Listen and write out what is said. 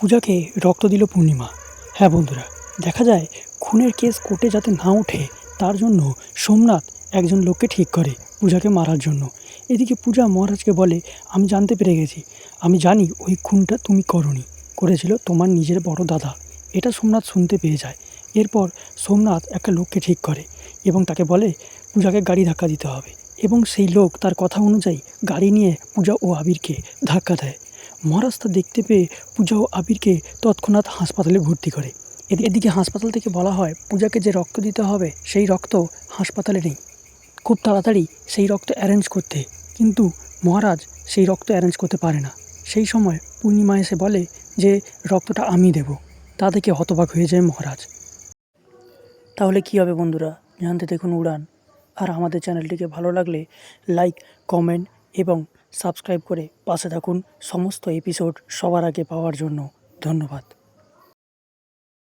পূজাকে রক্ত দিল পূর্ণিমা। হ্যাঁ বন্ধুরা, দেখা যায় খুনের কেস কোর্টে যাতে না ওঠে, তার জন্য সোমনাথ একজন লোককে ঠিক করে পূজাকে মারার জন্য। এদিকে পূজা মহারাজকে বলে, আমি জানতে পেরে গেছি। আমি জানি ওই খুনটা তুমি করনি, করেছিল তোমার নিজের বড় দাদা। এটা সোমনাথ শুনতে পেয়ে যায়। এরপর সোমনাথ একটা লোককে ঠিক করে এবং তাকে বলে, পূজাকে গাড়ি ধাক্কা দিতে হবে। এবং সেই লোক তার কথা অনুযায়ী গাড়ি নিয়ে পূজা ও আবিরকে ধাক্কা দেয়। মহারাজ তা দেখতে পেয়ে পূজা ও আবিরকে তৎক্ষণাৎ হাসপাতালে ভর্তি করে। এদি- এদিকে হাসপাতাল থেকে বলা হয়, পূজাকে যে রক্ত দিতে হবে, সেই রক্ত হাসপাতালে নেই। খুব তাড়াতাড়ি সেই রক্ত অ্যারেঞ্জ করতে। কিন্তু মহারাজ সেই রক্ত অ্যারেঞ্জ করতে পারে না। সেই সময় পূর্ণিমা এসে বলে যে, রক্তটা আমি দেব। তা দেখে হতবাক হয়ে যায় মহারাজ। তাহলে কী হবে বন্ধুরা? জানতে দেখুন উড়ান। আর আমাদের চ্যানেলটিকে ভালো লাগলে লাইক কমেন্ট এবং সাবস্ক্রাইব করে পাশে থাকুন সমস্ত এপিসোড সবার আগে পাওয়ার জন্য। ধন্যবাদ।